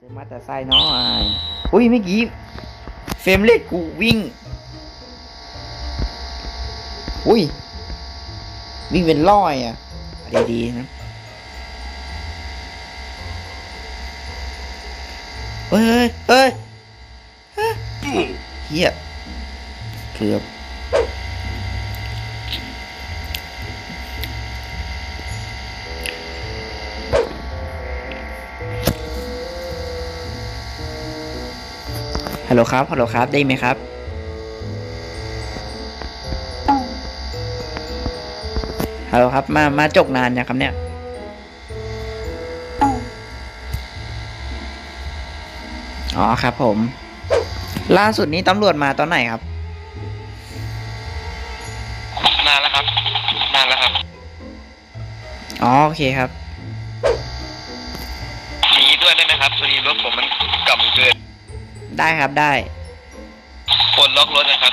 จอมาแต่ไซน้อยอุ้ยเมื่อกี้เฟรมเรทกูวิ่ง อุ้ย วิ่งเป็นร้อยอะดีๆนะเฮ้ยเฮ้ยเฮ้ยเฮียเกือบ ฮัลโหลครับ ฮัลโหลครับ ได้ไหมครับ ฮัลโหลครับ มา มาจกนานยังครับเนี่ย อ๋อครับผม ล่าสุดนี้ตำรวจมาตอนไหนครับ นานแล้วครับ นานแล้วครับ อ๋อโอเคครับชี้ด้วยได้ไหมครับพอดีรถผมมันกล่ำเกิน ได้ครับได้ปลดล็อกรถนะครับ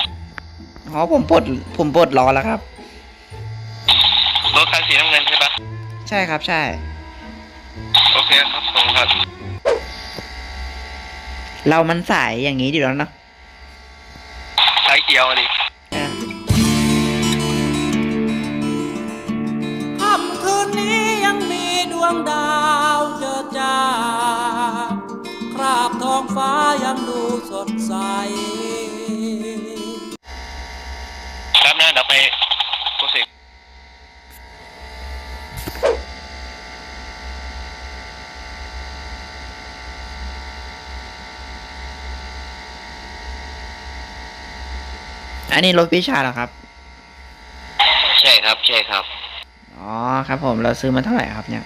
อ๋อผมปลดผมปลดล้อแล้วครับ รถคันสีน้ำเงินใช่ปะใช่ครับใช่ โอเคครับผมครับ เรามันสายอย่างนี้ดีแล้วเนอะสายเขียวอะดิ อะค่ำคืนนี้ยังมีดวงดา อันนี้รถพิชาเหรอครับ ใช่ครับ ใช่ครับ อ๋อครับผมเราซื้อมาเท่าไหร่ครับเนี่ย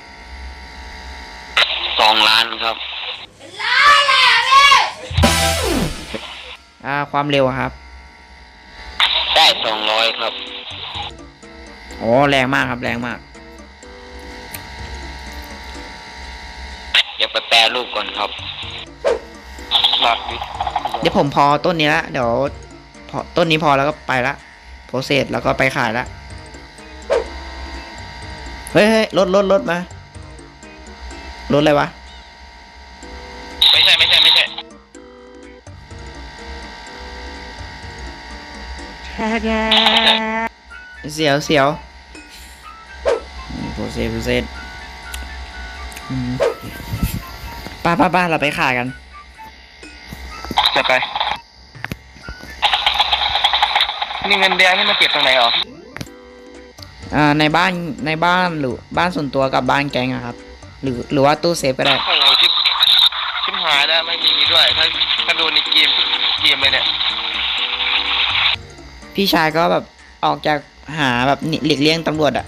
สองล้านครับอ่าความเร็วอะครับ ได้สองร้อยครับ โอ้แรงมากครับ แรงมาก เดี๋ยวไปแปรรูปก่อนครับหลักดิเดี๋ยวผมพอต้นนี้ละเดี๋ยว พอต้นนี้พอแล้วก็ไปละโปรเซสแล้วก็ไปขายละเฮ้ยเฮ้ยรถรถรถมารถอะไรวะ ไม่ใช่ไม่ใช่ไม่ใช่เสียวเสียวโปรเซสโปรเซสอืมป้าป้าป้าเราไปขายกันจะไป นี่เงินแดงนี่มาเก็บตรงไหนหรออ่าในบ้านในบ้านหรือบ้านส่วนตัวกับบ้านแก๊งอะครับ หรือหรือว่าตู้เซฟก็ได้ โอ้โหชิบชิบหายแล้วไม่มีด้วยถ้าถ้าดูในเกมเกมเลยเนี่ยพี่ชายก็แบบออกจากหาแบบหนีหลีกเลี่ยงตำรวจอะ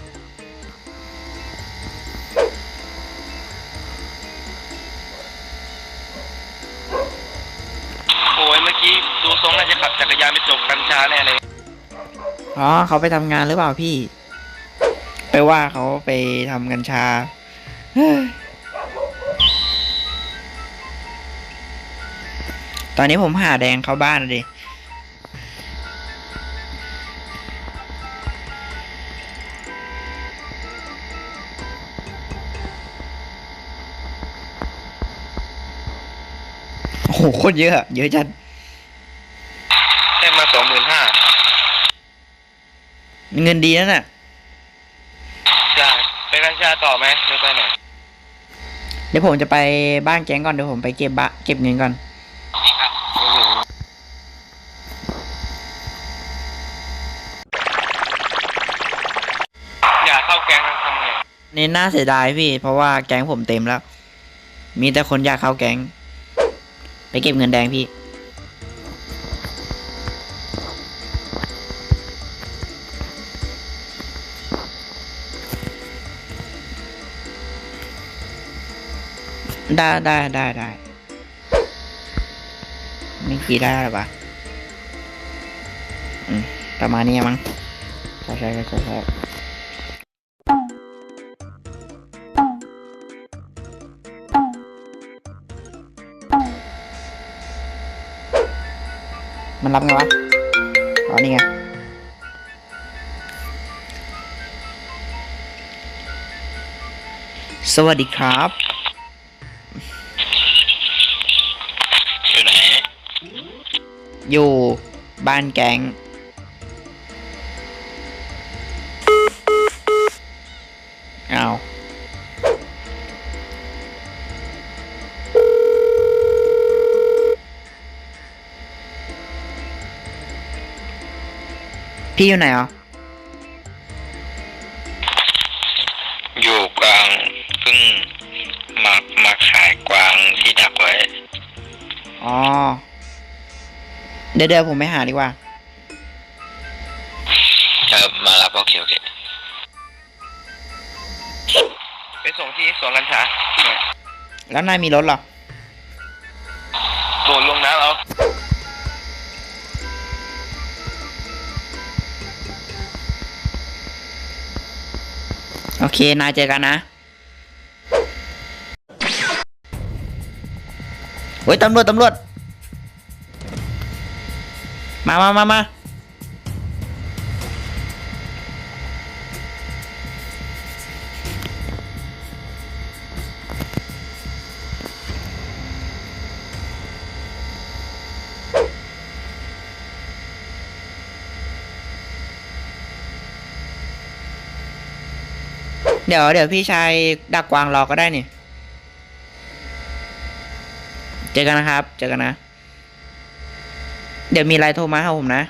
โอ้ยเมื่อกี้ดูทรงน่าจะขับจักรยานไปจบกัญชาแน่เลย อ๋อเขาไปทำงานหรือเปล่าพี่ ไปว่าเขาไปทำกัญชาตอนนี้ผมหาแดงเข้าบ้านเลยโอ้โหโคตรเยอะอะเยอะจัดได้มาสองหมื่นห้า เงินดีนั่นน่ะจะไปกัญชาต่อไหมหรือไปไหนเดี๋ยวผมจะไปบ้านแก๊งก่อนเดี๋ยวผมไปเก็บบะเก็บเงินก่อน อยากเข้าแก๊งทำไงนี่น่าเสียดายพี่ เพราะว่าแก๊งผมเต็มแล้ว มีแต่คนอยากเข้าแก๊ง ไปเก็บเงินแดงพี่ ได้ได้ได้ได้ไม่กี่ได้หรอปะประมาณนี้มั้งใช่ใช่ใช่ใช่ใช่มันรับไงวะ อ๋อ นี่ไงสวัสดีครับ อยู่บ้านแก๊งเอาพี่อยู่ไหนอะอยู่กวางเพิ่งมามาขายกวางที่ดักไว้ อ๋อเดี๋ยวเดี๋ยวผมไปหาดีกว่า เออมารับโอเคโอเคไปส่งที่สวนกัญชาแล้วนายมีรถเหรอโดนลงน้ำเอาโอเค นายเจอกันนะ เฮ้ย ตำรวจ ตำรวจ มามามามาเดี๋ยวเดี๋ยวพี่ชายดักกวางรอก็ได้นี่ เจอกันนะครับ เจอกันนะ เดี๋ยวมีไลน์โทรมาหาผมนะ